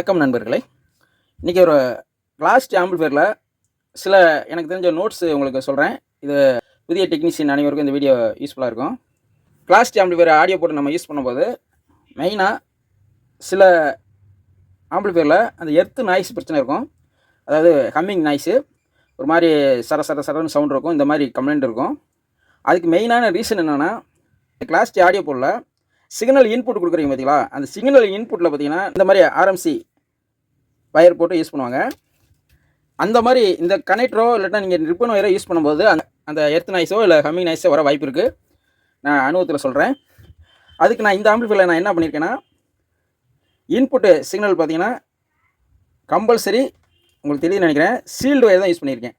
வணக்கம் நண்பர்களே. இன்றைக்கி ஒரு கிளாஸ்ட் ஆம்பிள்ஃபேரில் சில எனக்கு தெரிஞ்ச நோட்ஸ் உங்களுக்கு சொல்கிறேன் இது புதிய டெக்னீஷியன் அனைவருக்கும் இந்த வீடியோ யூஸ்ஃபுல்லாக இருக்கும். கிளாஸ்ட் ஆம்பிள்ஃபேர் ஆடியோ போட்டு நம்ம யூஸ் பண்ணும்போது மெயினாக சில ஆம்பிள்ஃபேரில் அந்த எர்த்து நாய்ஸ் பிரச்சனை இருக்கும். அதாவது ஹம்மிங் நாய்ஸு ஒரு மாதிரி சர சர சரன்னு சவுண்ட் இருக்கும். இந்த மாதிரி கம்ப்ளைண்ட் இருக்கும். அதுக்கு மெயினான ரீசன் என்னென்னா கிளாஸ்ட் ஆடியோ போடல சிக்னல் இன்புட் கொடுக்குறீங்க பார்த்தீங்களா அந்த சிக்னல் இன்புட்டில் பார்த்தீங்கன்னா இந்த மாதிரி ஆர்எம்சி வயர் போட்டு யூஸ் பண்ணுவாங்க. அந்த மாதிரி இந்த கனெக்டரோ இல்லைன்னா நீங்கள் ரிப்பன் வயரோ யூஸ் பண்ணும்போது அந்த அந்த எர்த் நாய்ஸோ இல்லை ஹம்மிங் நாய்ஸோ வர வாய்ப்பு இருக்குது நான் அனுபவத்தில் சொல்கிறேன் அதுக்கு நான் இந்த ஆம்பிளிஃபைல நான் என்ன பண்ணியிருக்கேன்னா இன்புட்டு சிக்னல் பார்த்தீங்கன்னா கம்பல்சரி உங்களுக்கு தெரியுதுன்னு நினைக்கிறேன். சீல்டு வயர் தான் யூஸ் பண்ணியிருக்கேன்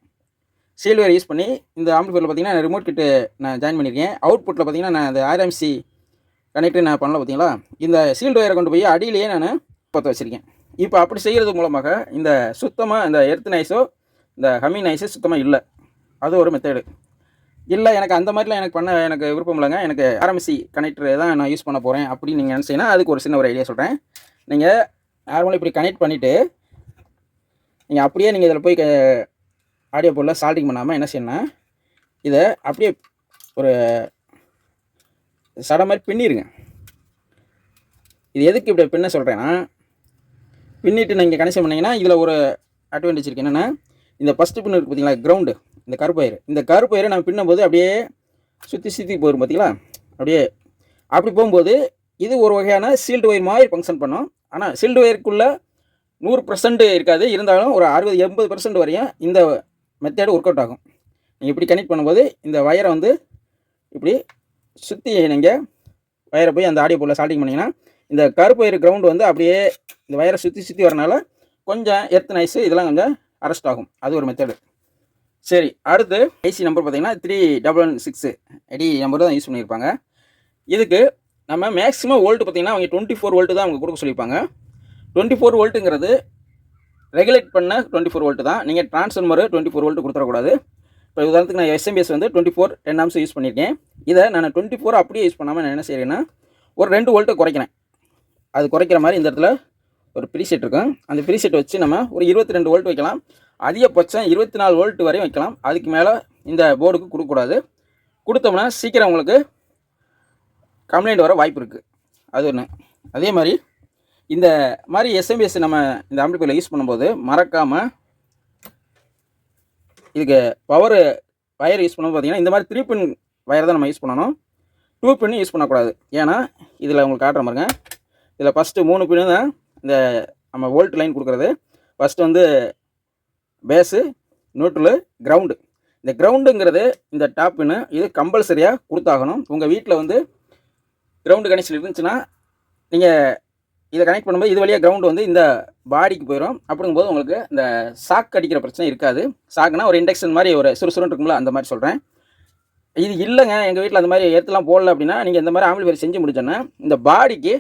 சீல்டு வயர் யூஸ் பண்ணி இந்த ஆம்பிளிஃபைல பார்த்தீங்கன்னா ரிமோட் கிட்டு நான் ஜாயின் பண்ணியிருக்கேன் அவுட்புட்டில் பார்த்தீங்கன்னா நான் அந்த ஆர்எம்சி கனெக்ட் நான் பண்ணல பார்த்தீங்களா? இந்த சீல்டு வயரை கொண்டு போய் அடியிலேயே நான் பற்ற வச்சுருக்கேன். இப்போ அப்படி செய்கிறது மூலமாக இந்த சுத்தமாக இந்த எர்த் நைஸோ இந்த ஹமி நைஸோ சுத்தமாக இல்லை. அது ஒரு மெத்தேடு இல்லை எனக்கு அந்த மாதிரிலாம் எனக்கு பண்ண எனக்கு விருப்பம் இல்லைங்க. எனக்கு ஆர்எம்சி கனெக்டர் தான் நான் யூஸ் பண்ண போகிறேன் அப்படின்னு நீங்கள் நினச்சிங்கன்னா அதுக்கு ஒரு சின்ன ஒரு ஐடியா சொல்கிறேன் நீங்கள் நார்மலாக இப்படி கனெக்ட் பண்ணிவிட்டு நீங்கள் அப்படியே நீங்கள் இதில் போய் ஆடியோ போர்டில் சால்டிங் பண்ணாமல் என்ன செய்யணும்னா இதை அப்படியே ஒரு சடை மாதிரி பின்னிருங்க. இது எதுக்கு இப்படி பின்ன சொல்கிறேன்னா பின்னிட்டு நீங்கள் கனெக்ஷன் பண்ணீங்கன்னா இதில் ஒரு அட்வான்டேஜ் இருக்குது என்னென்னா இந்த ஃபஸ்ட்டு பின் இருக்குது பார்த்தீங்களா கிரவுண்டு இந்த கருப்பயிறு. இந்த கருப்பயிரை நம்ம பின்னும்போது அப்படியே சுற்றி சுற்றி போயிடும் பார்த்தீங்களா அப்படியே அப்படி போகும்போது இது ஒரு வகையான சீல்டு ஒயர் மாதிரி ஃபங்க்ஷன் பண்ணோம். ஆனால் சீல்டு ஒயருக்குள்ளே நூறு பர்சன்ட் இருக்காது. இருந்தாலும் ஒரு அறுபது எண்பது பர்சன்ட் வரையும் இந்த மெத்தேடு ஒர்க் அவுட் ஆகும். நீங்கள் இப்படி கனெக்ட் பண்ணும்போது இந்த வயரை வந்து இப்படி சுற்றி நீங்கள் வயரை போய் அந்த ஆடியோ போர்டில் சால்டிங் பண்ணிங்கன்னா இந்த கருப்பு வயர் கிரவுண்டு வந்து அப்படியே இந்த வயரை சுற்றி சுற்றி வரனால கொஞ்சம் எர்த் நைஸு இதெல்லாம் கொஞ்சம் அரெஸ்ட் ஆகும். அது ஒரு மெத்தடு சரி அடுத்து ஐசி நம்பர் பார்த்தீங்கன்னா three double one six ID number தான் யூஸ் பண்ணியிருப்பாங்க. இதுக்கு நம்ம மேக்ஸிமம் வோல்ட்டு பார்த்தீங்கன்னா அவங்க டுவெண்ட்டி ஃபோர் வோல்ட்டு தான் அவங்க கொடுக்க சொல்லியிருப்பாங்க. டுவெண்ட்டி ஃபோர் வோல்ட்டுங்கிறது ரெகுலேட் பண்ண டுவெண்ட்டி ஃபோர் வோல்ட்டு தான். நீங்கள் ட்ரான்ஸ்ஃபார்மர் டுவெண்ட்டி ஃபோர் வோல்ட்டு கொடுத்துடக்கூடாது. இப்போ உதாரணத்துக்கு நான் எஸ்எம்பிஎஸ் வந்து twenty four ten amps use பண்ணியிருக்கேன். இதை நான் டுவெண்ட்டி ஃபோர் அப்படியே யூஸ் பண்ணாமல் நான் என்ன செய்கிறேன்னா ஒரு ரெண்டு வோல்ட்டை குறைக்கிறேன். அது குறைக்கிற மாதிரி இந்த இடத்துல ஒரு ப்ரீசெட் இருக்கும். அந்த ப்ரீசெட் வச்சு நம்ம ஒரு இருபத்தி ரெண்டு வோல்ட் வைக்கலாம். அதிகபட்சம் இருபத்தி நாலு வோல்ட் வரையும் வைக்கலாம். அதுக்கு மேலே இந்த போர்டுக்கு கொடுக்கக்கூடாது. கொடுத்தோம்னா சீக்கிரம் உங்களுக்கு கம்ப்ளைண்ட் வர வாய்ப்பு இருக்குது அது ஒன்று அதே மாதிரி இந்த மாதிரி எஸ்எம்பிஎஸ் நம்ம இந்த ஆம்பிளிஃபைல யூஸ் பண்ணும்போது மறக்காமல் இதுக்கு பவர் வயர் யூஸ் பண்ணும்போது பார்த்தீங்கன்னா இந்த மாதிரி த்ரீ பின் வயர் தான் நம்ம யூஸ் பண்ணணும். டூ பின்னு யூஸ் பண்ணக்கூடாது. ஏன்னா இதில் உங்களுக்கு காட்டுற மாதிரிங்க. இதில் ஃபஸ்ட்டு மூணு பின்னு தான் இந்த நம்ம வோல்ட் லைன் கொடுக்குறது. ஃபஸ்ட்டு வந்து பேஸு நியூட்ரலு கிரவுண்டு இந்த கிரவுண்டுங்கிறது இந்த டாப் பின்னு இது கம்பல்சரியாக கொடுத்தாகணும். உங்கள் வீட்டில் வந்து கிரவுண்டு கனெக்ஷன் இருந்துச்சுன்னா நீங்கள் இதை கனெக்ட் பண்ணும்போது இது வழியாக கிரவுண்டு வந்து இந்த பாடிக்கு போயிடும் அப்படிங்கும்போது உங்களுக்கு இந்த சாக் அடிக்கிற பிரச்சனை இருக்காது. சாக்குனா ஒரு இண்டக்ஷன் மாதிரி ஒரு சுறுசுறுன்னு இருக்கும்ல அந்த மாதிரி சொல்கிறேன் இது இல்லைங்க. எங்கள் வீட்டில் அந்த மாதிரி ஏற்றுலாம் போடல அப்படின்னா நீங்கள் இந்த மாதிரி ஆம்பிள் செஞ்சு முடிச்சோன்னா இந்த பாடிக்கு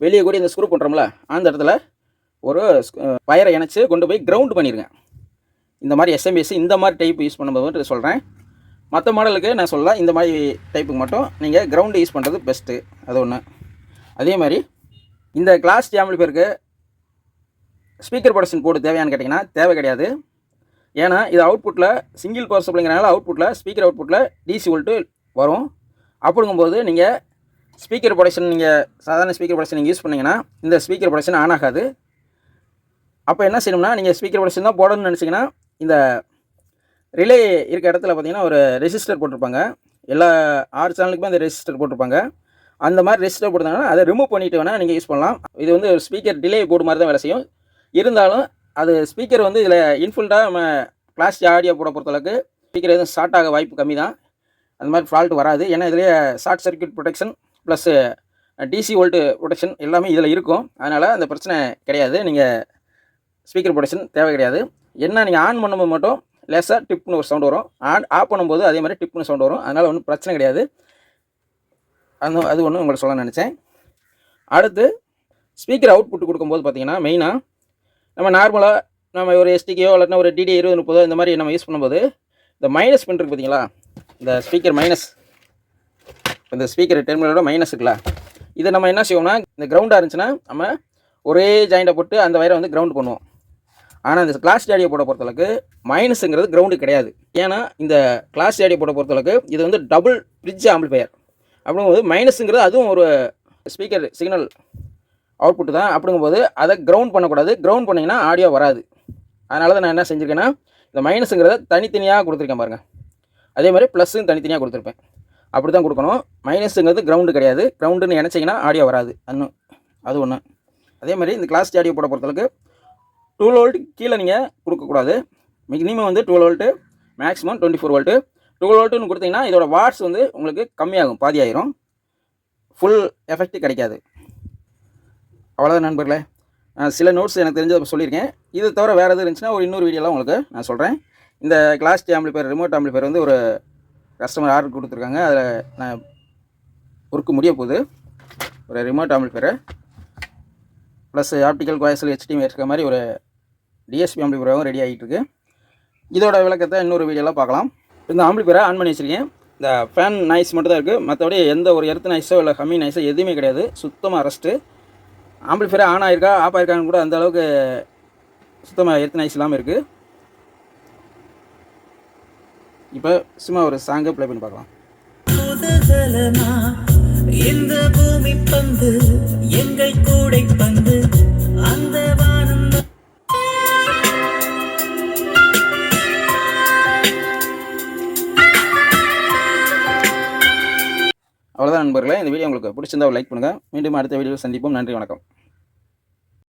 வெளியே கூட இந்த ஸ்க்ரூ பண்ணுறோம்ல அந்த இடத்துல ஒரு வயரை இணைச்சி கொண்டு போய் கிரவுண்ட் பண்ணிடுங்க இந்த மாதிரி எஸ்எம்பிஎஸ் இந்த மாதிரி டைப் யூஸ் பண்ணும்போது சொல்கிறேன் மற்ற மாடலுக்கு நான் சொல்லலாம் இந்த மாதிரி டைப்புக்கு மட்டும் நீங்கள் கிரவுண்டு யூஸ் பண்ணுறது பெஸ்ட்டு அது ஒன்று அதே மாதிரி இந்த கிளாஸ் பேருக்கு ஸ்பீக்கர் ப்ரொடக்ஷன் போர்டு தேவையான்னு கேட்டிங்கன்னா தேவை கிடையாது. ஏன்னா இது அவுட்புட்டில் சிங்கிள் பவர் சப்ளைங்கிறனால அவுட்புட்டில் ஸ்பீக்கர் அவுட்புட்டில் டிசி வோல்ட்டு வரும். அப்படிங்கும்போது நீங்கள் ஸ்பீக்கர் ப்ரொடக்ஷன் நீங்கள் சாதாரண ஸ்பீக்கர் ப்ரொடக்ஷன் நீங்கள் யூஸ் பண்ணிங்கன்னா இந்த ஸ்பீக்கர் ப்ரொடக்ஷன் ஆன் ஆகாது. அப்போ என்ன செய்யணும்னா நீங்கள் ஸ்பீக்கர் ப்ரொடக்ஷன் தான் போடணும்னு நினச்சிங்கன்னா இந்த ரிலே இருக்க இடத்துல பார்த்தீங்கன்னா ஒரு ரெஜிஸ்டர் போட்டிருப்பாங்க. எல்லா ஆறு சேனலுக்குமே அந்த ரெஜிஸ்டர் போட்டிருப்பாங்க. அந்த மாதிரி ரெஜிஸ்டர் போட்டிருந்தாங்கன்னா அதை ரிமூவ் பண்ணிட்டு வேணால் நீங்கள் யூஸ் பண்ணலாம். இது வந்து ஒரு ஸ்பீக்கர் டிலே போர்டு மாதிரி தான் வேலை செய்யும். இருந்தாலும் அது ஸ்பீக்கர் வந்து இதில் இன்ஃபுல்டாக நம்ம கிளாஸ் ஆடியோ போட பொறுத்தளவுக்கு ஸ்பீக்கர் எதுவும் ஷார்ட் ஆக வாய்ப்பு கம்மி தான். அந்த மாதிரி ஃபால்ட் வராது. ஏன்னா இதுலேயே short circuit protection plus DC volt protection எல்லாமே இதில் இருக்கும். அதனால் அந்த பிரச்சனை கிடையாது. நீங்கள் ஸ்பீக்கர் ப்ரொடெக்ஷன் தேவை கிடையாது. என்ன நீங்கள் ஆன் பண்ணும்போது மட்டும் லேசாக டிப்னு ஒரு சவுண்ட் வரும். ஆன் ஆஃப் பண்ணும்போது அதே மாதிரி டிப்னு சவுண்ட் வரும். அதனால் ஒன்றும் பிரச்சனை கிடையாது. அந்த அது ஒன்று உங்களுக்கு சொல்ல நினச்சேன். அடுத்து ஸ்பீக்கர் அவுட்புட் கொடுக்கும்போது பார்த்தீங்கன்னா மெயினாக நம்ம நார்மலாக நம்ம ஒரு எஸ்டிக்கையோ இல்லாட்டினா ஒரு டிடி இருபது முப்பதோ இந்த மாதிரி நம்ம யூஸ் பண்ணும்போது இந்த மைனஸ் பின் இருக்குது பார்த்தீங்களா? இந்த ஸ்பீக்கர் மைனஸ் இந்த ஸ்பீக்கர் டெர்மினலோட மைனஸ் இருக்குல்ல இதை நம்ம என்ன செய்வோம்னா இந்த கிரவுண்டாக இருந்துச்சுன்னா நம்ம ஒரே ஜாயிண்டை போட்டு அந்த வயரை வந்து கிரவுண்ட் பண்ணுவோம். ஆனால் இந்த கிளாஸ் ஜாடியை போட பொறுத்தளவுக்கு மைனஸுங்கிறது கிரவுண்டு கிடையாது. ஏன்னா இந்த கிளாஸ் ஜாடியை போட பொறுத்தளவுக்கு இது வந்து டபுள் பிரிட்ஜ் ஆம்பிளிஃபையர் அப்படிங்கும்போது மைனஸுங்கிறது அதுவும் ஒரு ஸ்பீக்கர் சிக்னல் அவுட்புட் தான். அப்படிங்கும்போது அதை கிரவுண்ட் பண்ணக்கூடாது. கிரவுண்ட் பண்ணிங்கன்னா ஆடியோ வராது. அதனால தான் நான் என்ன செஞ்சுருக்கேன்னா இந்த மைனஸுங்கிறத தனித்தனியாக கொடுத்துருக்கேன் பாருங்கள் அதே மாதிரி ப்ளஸ்ஸும் தனித்தனியாக கொடுத்துருப்பேன். அப்படி தான் கொடுக்கணும். மைனஸுங்கிறது கிரவுண்டு கிடையாது. கிரவுண்டுன்னு நினச்சிங்கன்னா ஆடியோ வராது. இன்னும் அது ஒன்று அதே மாதிரி இந்த கிளாஸ் ஆடியோ போட பொறுத்தளவுக்கு டூ வோல்ட் கீழே நீங்கள் கொடுக்கக்கூடாது. மினிமம் வந்து two volt maximum twenty four volt two வோல்ட்டுன்னு கொடுத்தீங்கன்னா இதோட வாட்ஸ் வந்து உங்களுக்கு கம்மியாகும் பாதி ஆயிரும் ஃபுல் எஃபெக்ட் கிடைக்காது. அவ்வளோதான் நண்பர்களே. சில நோட்ஸ் எனக்கு தெரிஞ்சதை சொல்லியிருக்கேன். இது தவிர வேறு எதுவும் இருந்துச்சுன்னா ஒரு இன்னொரு வீடியோலாம் உங்களுக்கு நான் சொல்கிறேன் இந்த கிளாஸ் ஆம்பிளிஃபயர் ரிமோட் ஆம்பிளிஃபயர் வந்து ஒரு கஸ்டமர் ஆர்டர் கொடுத்துருக்காங்க. அதில் நான் ஒர்க்கு முடிய போகுது. ஒரு ரிமோட் ஆம்பிளிஃபயரை ப்ளஸ் ஆப்டிக்கல் கோயசல் ஹெச்டிஎம் இருக்கிற மாதிரி ஒரு டிஎஸ்பி ஆம்பிளிஃபயரும் ரெடி ஆகிட்டு இருக்கு இதோட விளக்கத்தை இன்னொரு வீடியோலாம் பார்க்கலாம். இந்த ஆம்பிளிஃபயரை ஆன் பண்ணி வச்சிருக்கேன். இந்த ஃபேன் நாய்ஸ் மட்டும் தான் இருக்குது மற்றபடி எந்த ஒரு எர்த்து நாய்ஸோ இல்லை ஹம்மி நாய்ஸோ எதுவுமே கிடையாது. சுத்தமாக ரெஸ்ட்டு ஆம்பிளிஃபயர் ஆன் ஆயிருக்கா ஆஃப் ஆயிருக்கான்னு கூட அந்த அளவுக்கு சுத்தமாக எர்த்து நாய்ஸ் இல்லாமல் இருக்குது இப்போ சும்மா ஒரு சாங்கை ப்ளே பண்ணி பார்க்கலாம். இந்த பூமி பந்து எங்கள் கூடை பந்து அந்த வானம் அவ்வளோதான் நண்பர்களே இந்த வீடியோ உங்களுக்கு பிடிச்சிருந்தா லைக் பண்ணுங்கள் மீண்டும் அடுத்த வீடியோவில் சந்திப்போம். நன்றி வணக்கம்.